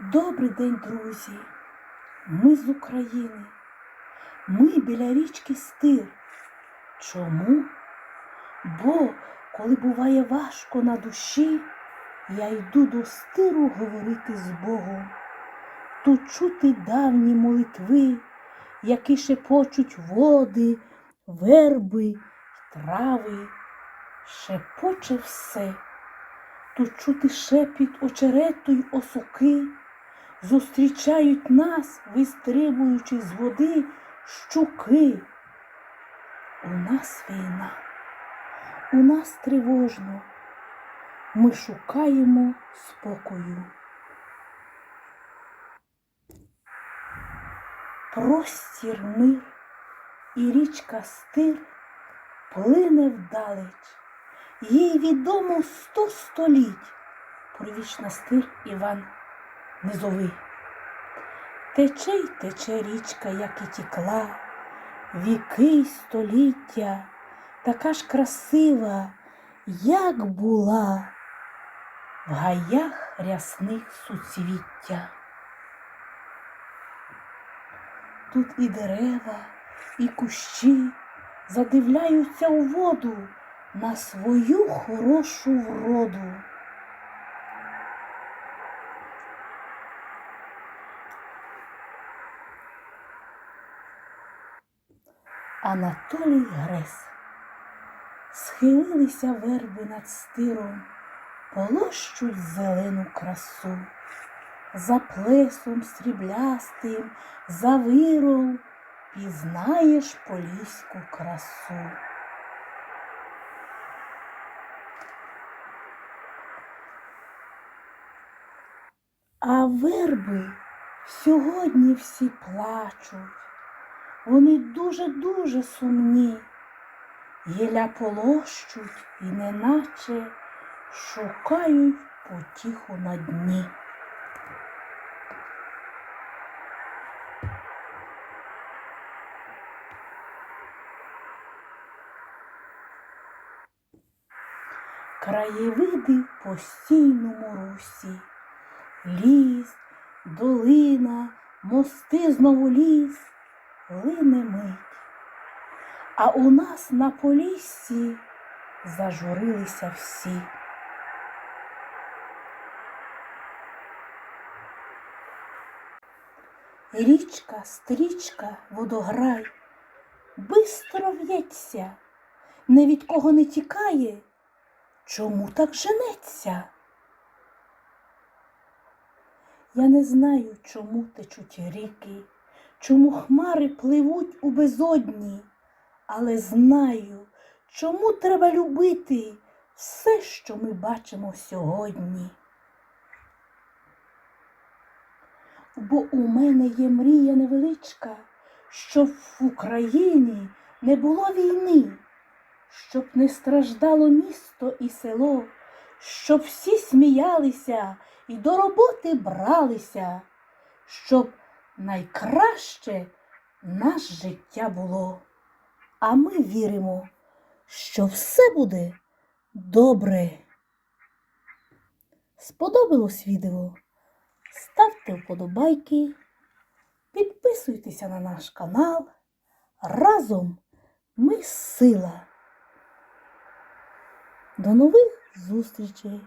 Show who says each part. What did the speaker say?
Speaker 1: Добрий день, друзі! Ми з України. Ми біля річки Стир. Чому? Бо коли буває важко на душі, я йду до стиру говорити з Богом. Тут чути давні молитви, які шепочуть води, верби трави. Шепоче все. Тут чути шепіт очерету й осоки, зустрічають нас, вистрибуючи з води щуки. У нас війна, у нас тривожно, ми шукаємо спокою. Простір мир і річка стир плине вдалеч. Їй відомо сто століть. Провічна стир Іван Низовий. Тече й тече річка, як і тікла, віки й століття, така ж красива, як була в гаях рясних суцвіття. Тут і дерева, і кущі задивляються у воду на свою хорошу вроду. Анатолій Грес. Схилилися верби над стиром, полощуть зелену красу. За плесом сріблястим, за виром пізнаєш поліську красу. А верби сьогодні всі плачуть. Вони дуже-дуже сумні. Гіля полощуть і неначе шукають потіху на дні. Краєвиди постійному русі. Ліс, долина, мости знову ліс, лине мить. А у нас на поліссі зажурилися всі. Річка, стрічка, водограй, бистро в'ється, не від кого не тікає, чому так женеться? Я не знаю, чому течуть ріки, чому хмари пливуть у безодні, але знаю, чому треба любити все, що ми бачимо сьогодні. Бо у мене є мрія невеличка, щоб в Україні не було війни, щоб не страждало місто і село, щоб всі сміялися і до роботи бралися, щоб найкраще наше життя було. А ми віримо, що все буде добре. Сподобалось відео? Ставте вподобайки, підписуйтеся на наш канал. Разом ми сила. До нових зустрічей!